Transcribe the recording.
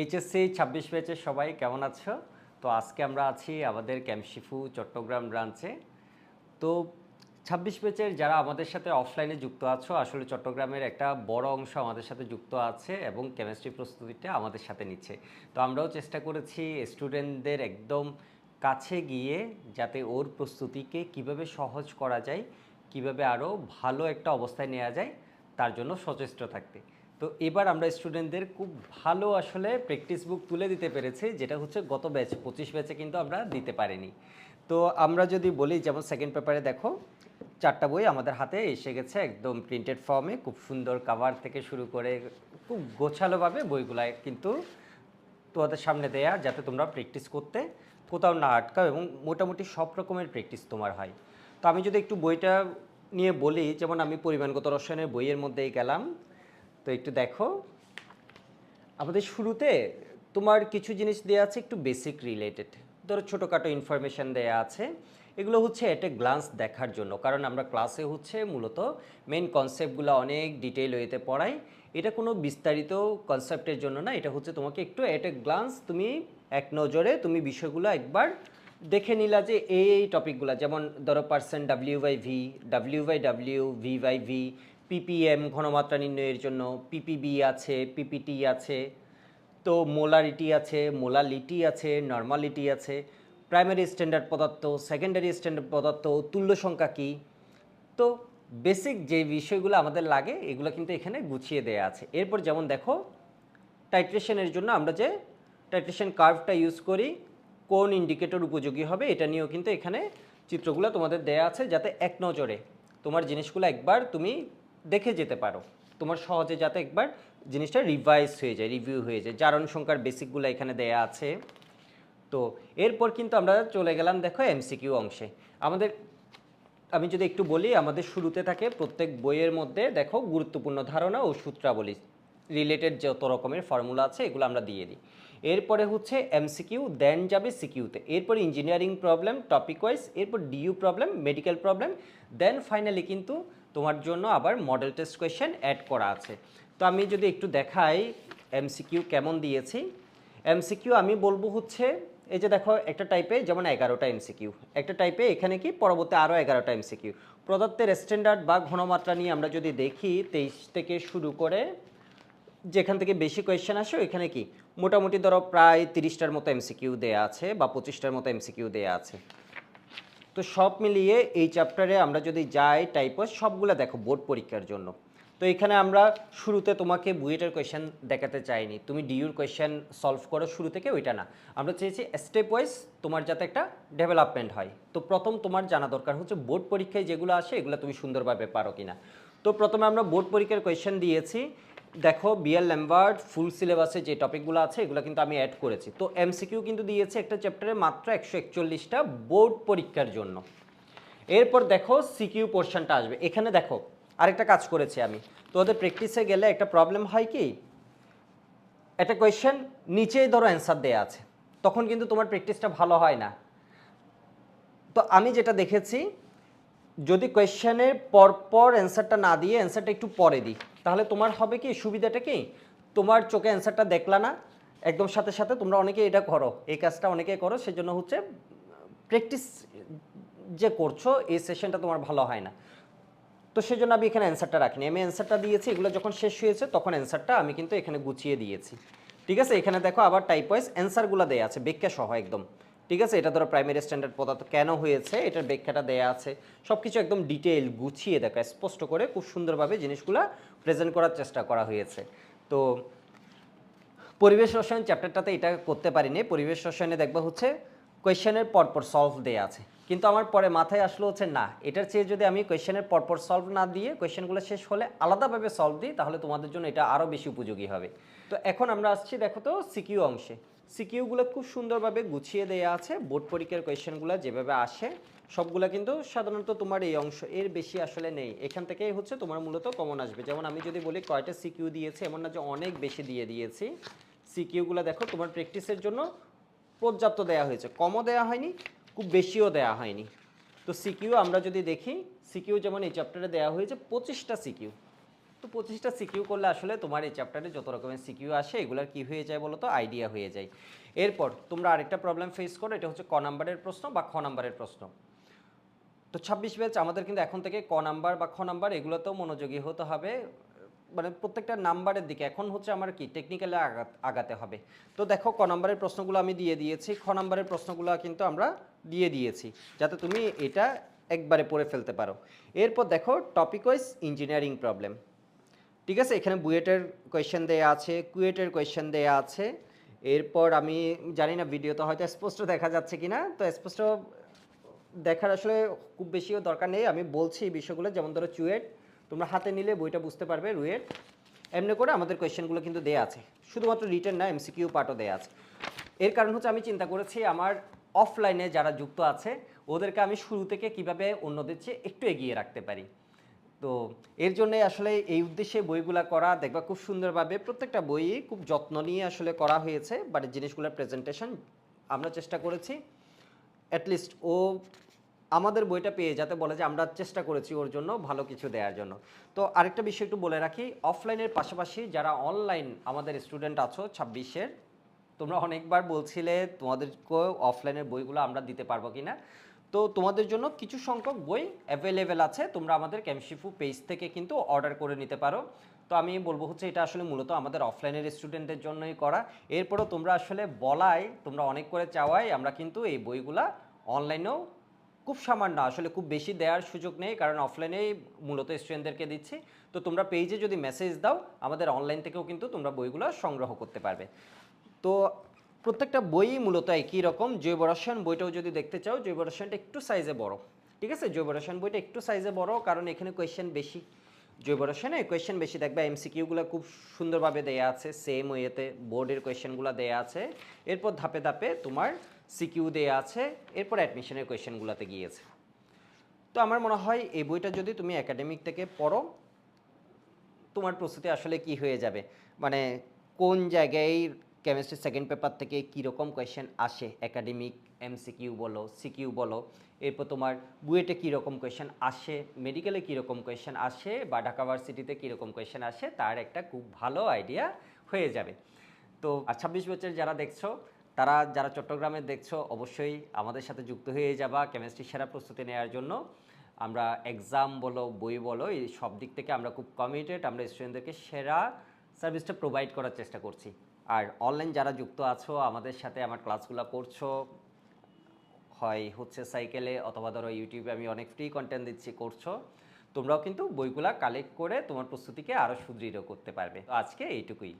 HSC ছাব্বিশ ব্যাচের সবাই কেমন আছো? তো আজকে আমরা আছি আমাদের ক্যামশিফু চট্টগ্রাম ব্রাঞ্চে। তো ছাব্বিশ ব্যাচের যারা আমাদের সাথে অফলাইনে যুক্ত আছো, আসলে চট্টগ্রামের একটা বড় অংশ আমাদের সাথে যুক্ত আছে এবং কেমিস্ট্রি প্রস্তুতিটা আমাদের সাথে নিচ্ছে। তো আমরাও চেষ্টা করেছি স্টুডেন্টদের একদম কাছে গিয়ে যাতে ওর প্রস্তুতিকে কীভাবে সহজ করা যায়, কীভাবে আরও ভালো একটা অবস্থায় নেওয়া যায়, তার জন্য সচেষ্ট থাকতে। তো এবার আমরা স্টুডেন্টদের খুব ভালো আসলে প্র্যাকটিস বুক তুলে দিতে পেরেছি, যেটা হচ্ছে গত ব্যাচ পঁচিশ ব্যাচে কিন্তু আমরা দিতে পারিনি। তো আমরা যদি বলি, যেমন সেকেন্ড পেপারে দেখো, চারটা বই আমাদের হাতে এসে গেছে একদম প্রিন্টেড ফর্মে খুব সুন্দর কাভার থেকে শুরু করে, খুব গোছালোভাবে বইগুলা কিন্তু তোমাদের সামনে দেয়া, যাতে তোমরা প্র্যাকটিস করতে কোথাও না আটকাও এবং মোটামুটি সব রকমের প্র্যাকটিস তোমার হয়। তো আমি যদি একটু বইটা নিয়ে বলি, যেমন আমি পরিমাণগত রসায়নের বইয়ের মধ্যেই গেলাম তো একটু দেখো। আমাদের শুরুতে তোমার কিছু জিনিস দেওয়া আছে একটু বেসিক রিলেটেড ধরো ছোটোখাটো ইনফরমেশান দেওয়া আছে। এগুলো হচ্ছে একটা গ্লান্স দেখার জন্য। কারণ আমরা ক্লাসে হচ্ছে মূলত মেন কনসেপ্টগুলো অনেক ডিটেইল ওয়েতে পড়াই। এটা কোনো বিস্তারিত কনসেপ্টের জন্য না। এটা হচ্ছে তোমাকে একটু এট গ্লান্স তুমি এক নজরে তুমি বিষয়গুলো একবার দেখে নিলা যে এই টপিকগুলো যেমন ধরো percent W by V W by W V by V ppm ঘনমাত্রা নির্ণয়ের জন্য পিপিবি আছে পিপিটি আছে, তো মোলারিটি আছে মোলালিটি আছে নর্মালিটি আছে প্রাইমারি স্ট্যান্ডার্ড পদার্থ সেকেন্ডারি স্ট্যান্ডার্ড পদার্থ, তুল্য সংখ্যা কী? তো বেসিক যে বিষয়গুলো আমাদের লাগে, এগুলো কিন্তু এখানে গুছিয়ে দেয়া আছে। এরপর যেমন দেখো টাইট্রেশনের জন্য আমরা যে টাইট্রেশন কার্ভটা ইউজ করি, কোন ইন্ডিকেটর উপযোগী হবে, এটা নিয়েও কিন্তু এখানে চিত্রগুলো তোমাদের দেয়া আছে, যাতে এক নজরে তোমার জিনিসগুলো একবার তুমি দেখে যেতে পারো। তোমার সহজে যাতে একবার জিনিসটা রিভাইজ হয়ে যায় রিভিউ হয়ে যায়। জারণ সংখ্যার বেসিকগুলো এখানে দেয়া আছে। তো এরপর কিন্তু আমরা চলে গেলাম দেখো এমসিকিউ অংশে। আমাদের, আমি যদি একটু বলি, আমাদের শুরুতে থাকে প্রত্যেক বইয়ের মধ্যে দেখো গুরুত্বপূর্ণ ধারণা ও সূত্রাবলী। রিলেটেড যত রকমের ফর্মুলা আছে, এগুলো আমরা দিয়ে দিই। এরপরে হচ্ছে এমসিকিউ দেন যাবে সিকিউতে এরপর ইঞ্জিনিয়ারিং প্রবলেম টপিক ওয়াইজ এরপর DU problem medical problem then finally কিন্তু তোমার জন্য আবার মডেল টেস্ট কোয়েশ্চেন অ্যাড করা আছে। তো আমি যদি একটু দেখাই এমসিকিউ কেমন দিয়েছি। এমসিকিউ আমি বলব হচ্ছে, এই যে দেখো একটা টাইপে যেমন এগারোটা এমসিকিউ একটা টাইপে এখানে কি পরবর্তী আরও এগারোটা এমসিকিউ প্রদত্তের স্ট্যান্ডার্ড বা ঘনমাত্রা নিয়ে আমরা যদি দেখি, তেইশ থেকে শুরু করে যেখান থেকে বেশি কোয়েশ্চেন আসে, ওইখানে কি? মোটামুটি ধরো প্রায় তিরিশটার মতো এমসিকিউ দেয়া আছে বা পঁচিশটার মতো এমসিকিউ দেয়া আছে। তো সব মিলিয়ে এই চ্যাপ্টারে আমরা যদি যাই টাইপস সবগুলো দেখো বোর্ড পরীক্ষার জন্য। তো এখানে আমরা শুরুতে তোমাকে বুয়েটের কোয়েশ্চেন দেখাতে চাইনি। তুমি ডিউর কোয়েশ্চেন সলভ করো শুরু থেকে, ওইটা না। আমরা চেয়েছি স্টেপ ওয়াইজ তোমার যাতে একটা ডেভেলপমেন্ট হয়। তো প্রথম তোমার জানা দরকার হচ্ছে বোর্ড পরীক্ষায় যেগুলো আসে, এগুলো তুমি সুন্দরভাবে পারো কিনা। তো প্রথমে আমরা বোর্ড পরীক্ষার কোয়েশ্চেন দিয়েছি। দেখো বিএল ল্যাম্বার্ড ফুল সিলেবাসে যে টপিকগুলো আছে, এগুলো কিন্তু আমি অ্যাড করেছি। তো এমসিকিউ কিন্তু দিয়েছে একটা চ্যাপ্টারে মাত্র একশো একচল্লিশটা বোর্ড পরীক্ষার জন্য। এরপর দেখো সিকিউ পোর্শনটা আসবে। এখানে দেখো, আরেকটা কাজ করেছি আমি। তো ওদের প্র্যাকটিসে গেলে একটা প্রবলেম হয় কি? একটা কোয়েশ্চেন নিচেই ধরো অ্যান্সার দেওয়া আছে। তখন কিন্তু তোমার প্র্যাকটিসটা ভালো হয় না। তো আমি যেটা দেখেছি যদি কোয়েশ্চেনের পরপর অ্যান্সারটা না দিয়ে অ্যান্সারটা একটু পরে দিই, তাহলে তোমার হবে কি, সুবিধাটা কি? তোমার চোখে অ্যান্সারটা দেখলা না, একদম সাথে সাথে তোমরা অনেকে এটা করো, এই কাজটা অনেকে করো, সেজন্য হচ্ছে প্র্যাকটিস যে করছ, এই সেশনটা তোমার ভালো হয় না। তো সেজন্য আমি এখানে অ্যান্সারটা রাখিনি। আমি অ্যান্সারটা দিয়েছি, এগুলো যখন শেষ হয়েছে, তখন অ্যান্সারটা আমি কিন্তু এখানে গুছিয়ে দিয়েছি। ঠিক আছে? এখানে দেখো আবার টাইপ ওয়াইজ অ্যান্সারগুলো দেয়া আছে, ব্যাখ্যা সহ একদম। ঠিক আছে? এটা ধরো প্রাইমারি স্ট্যান্ডার্ড পদার্থ কেন হয়েছে? এটার ব্যাখ্যাটা দেয়া আছে। সব কিছু একদম ডিটেইল গুছিয়ে দেখা, স্পষ্ট করে খুব সুন্দরভাবে জিনিসগুলো প্রেজেন্ট করার চেষ্টা করা হয়েছে। তো পরিবেশ রসায়ন চ্যাপ্টারটাতে এটা করতে পারিনি। পরিবেশ রসায়নে দেখবা হচ্ছে কোয়েশ্চেনের পরপর সলভ দেয়া আছে। কিন্তু আমার পরে মাথায় আসলো হচ্ছে না। এটার চেয়ে যদি আমি কোয়েশ্চেনের পরপর সলভ না দিয়ে কোয়েশ্চেনগুলো শেষ হলে আলাদাভাবে সলভ দিই, তাহলে তোমাদের জন্য এটা আরও বেশি উপযোগী হবে। তো এখন আমরা আসছি দেখো তো সিকিউ অংশে। সিকিউগুলো খুব সুন্দরভাবে গুছিয়ে দেয়া আছে। বোর্ড পরীক্ষার কোয়েশ্চেনগুলো যেভাবে আসে, সবগুলা কিন্তু সাধারণত তোমার এই অংশ, এর বেশি আসলে নেই। এখান থেকেই হচ্ছে তোমার মূলত কমন আসবে। যেমন আমি যদি বলি কয়টা সিকিউ দিয়েছে, এমন না যে অনেক বেশি দিয়ে দিয়েছি। সিকিউগুলো দেখো, তোমার প্র্যাকটিসের জন্য পর্যাপ্ত দেয়া হয়েছে। কমও দেয়া হয়নি, খুব বেশিও দেয়া হয়নি। তো সিকিউ আমরা যদি দেখি, সিকিউ যেমন এই চ্যাপ্টারে দেওয়া হয়েছে, পঁচিশটা সিকিউ। তো পঁচিশটা সিকিউ করলে আসলে তোমার এই চ্যাপ্টারে যত রকমের সিকিউ আসে, এগুলোর কি হয়ে যায় বলো তো আইডিয়া হয়ে যায়। এরপর তোমরা আরেকটা প্রবলেম ফেস করো, এটা হচ্ছে ক নাম্বারের প্রশ্ন বা খ নাম্বারের প্রশ্ন। তো ছাব্বিশ ব্যাচ আমাদের কিন্তু এখন থেকে ক নাম্বার বা খ নাম্বার এগুলোতেও মনোযোগী হতে হবে। মানে প্রত্যেকটা নাম্বারের দিকে, এখন হচ্ছে আমার কি? টেকনিক্যালি আগাতে হবে। তো দেখো ক নাম্বারের প্রশ্নগুলো আমি দিয়ে দিয়েছি, খ নাম্বারের প্রশ্নগুলো কিন্তু আমরা দিয়ে দিয়েছি, যাতে তুমি এটা একবারে পড়ে ফেলতে পারো। এরপর দেখো টপিক ওয়াইজ ইঞ্জিনিয়ারিং প্রবলেম ঠিক আছে, এখানে বুয়েটের কোয়েশ্চেন দেয়া আছে, কুয়েটের কোয়েশ্চেন দেয়া আছে। এরপর আমি জানি না ভিডিওতে হয়তো স্পষ্ট দেখা যাচ্ছে কিনা, তো স্পষ্ট দেখার আসলে খুব বেশিও দরকার নেই। আমি বলছি এই বিষয়গুলো, যেমন ধরো চুয়েট, তোমরা হাতে নিলে বইটা বুঝতে পারবে, রুয়েট। এমনি করে আমাদের কোয়েশ্চেনগুলো কিন্তু দেয়া আছে, শুধুমাত্র রিটার্ন না এমসিকিউ পার্টও দেয়া আছে। এর কারণ হচ্ছে আমি চিন্তা করেছি, আমার অফলাইনে যারা যুক্ত আছে, ওদেরকে আমি শুরু থেকে কীভাবে অন্যদের চেয়ে একটু এগিয়ে রাখতে পারি। তো এর জন্য আসলে এই উদ্দেশ্যে বইগুলা করা, দেখবা খুব সুন্দরভাবে প্রত্যেকটা বই খুব যত্ন নিয়ে আসলে করা হয়েছে বাট জিনিসগুলোর প্রেজেন্টেশন আমরা চেষ্টা করেছি। অ্যাটলিস্ট ও আমাদের বইটা পেয়ে যাতে বলে যে আমরা চেষ্টা করেছি ওর জন্য ভালো কিছু দেওয়ার জন্য। তো আরেকটা বিষয় একটু বলে রাখি অফলাইনের পাশাপাশি যারা অনলাইন আমাদের স্টুডেন্ট আছো ছাব্বিশের, তোমরা অনেকবার বলছিলে তোমাদেরকে অফলাইনের বইগুলো আমরা দিতে পারব কি না তো তোমাদের জন্য কিছু সংখ্যক বই অ্যাভেলেবেল আছে। তোমরা আমাদের ক্যামশিফু পেজ থেকে কিন্তু অর্ডার করে নিতে পারো। তো আমি বলব হচ্ছে এটা আসলে মূলত আমাদের অফলাইনের স্টুডেন্টদের জন্যই করা। এরপরও তোমরা আসলে বলাই, তোমরা অনেক করে চাওয়াই, আমরা কিন্তু এই বইগুলা অনলাইনেও খুব সামান্য, আসলে খুব বেশি দেওয়ার সুযোগ নেই, কারণ অফলাইনেই মূলত স্টুডেন্টদেরকে দিচ্ছি। তো তোমরা পেজে যদি মেসেজ দাও, আমাদের অনলাইন থেকেও কিন্তু তোমরা বইগুলো সংগ্রহ করতে পারবে। তো প্রত্যেকটা বই মূলত একই রকম। জৈব রসায়ন বইটাও যদি দেখতে চাও, জৈব রসায়নটা একটু সাইজে বড়। ঠিক আছে? জৈব রসায়ন বইটা একটু সাইজে বড়, কারণ এখানে কোয়েশ্চেন বেশি। জৈব রসায়নে কোয়েশ্চেন বেশি। দেখবে এমসিকিউগুলো খুব সুন্দরভাবে দেয়া আছে। সেম ওয়েতে বোর্ডের কোয়েশ্চেনগুলো দেয়া আছে। এরপর ধাপে ধাপে তোমার সিকিউ দেয়া আছে। এরপর অ্যাডমিশনের কোয়েশ্চেনগুলোতে গিয়েছে। তো আমার মনে হয় এই বইটা যদি তুমি একাডেমিক থেকে পড়ো, তোমার প্রস্তুতি আসলে কি হয়ে যাবে? মানে কোন জায়গায় কেমিস্ট্রি সেকেন্ড পেপার থেকে কীরকম কোয়েশ্চেন আসে? একাডেমিক এমসিকিউ বলো সিকিউ বলো, এরপর তোমার বুয়েটে কীরকম কোয়েশ্চেন আসে মেডিকেলে কীরকম কোয়েশ্চেন আসে, বা ঢাকা ভার্সিটিতে কীরকম কোয়েশ্চেন আসে, তার একটা খুব ভালো আইডিয়া হয়ে যাবে। তো আর ছাব্বিশ বছর যারা দেখছ, তারা যারা চট্টগ্রামে দেখছ, অবশ্যই আমাদের সাথে যুক্ত হয়ে যাবা কেমিস্ট্রি সেরা প্রস্তুতি নেওয়ার জন্য। আমরা এক্সাম বলো, বই বলো, এই সব দিক থেকে আমরা খুব কমিটেড আমরা স্টুডেন্টদেরকে সেরা সার্ভিসটা প্রোভাইড করার চেষ্টা করছি। আর অনলাইন যারা যুক্ত আছো, আমাদের সাথে আমার ক্লাসগুলো করছ, হয় হচ্ছে সাইকেলে অথবা ধরো ইউটিউবে আমি অনেক ফ্রি কন্টেন্ট দিচ্ছি, করছ, তোমরাও কিন্তু বইগুলা কালেক্ট করে তোমার প্রস্তুতিকে আরও সুদৃঢ় করতে পারবে। আজকে এইটুকুই।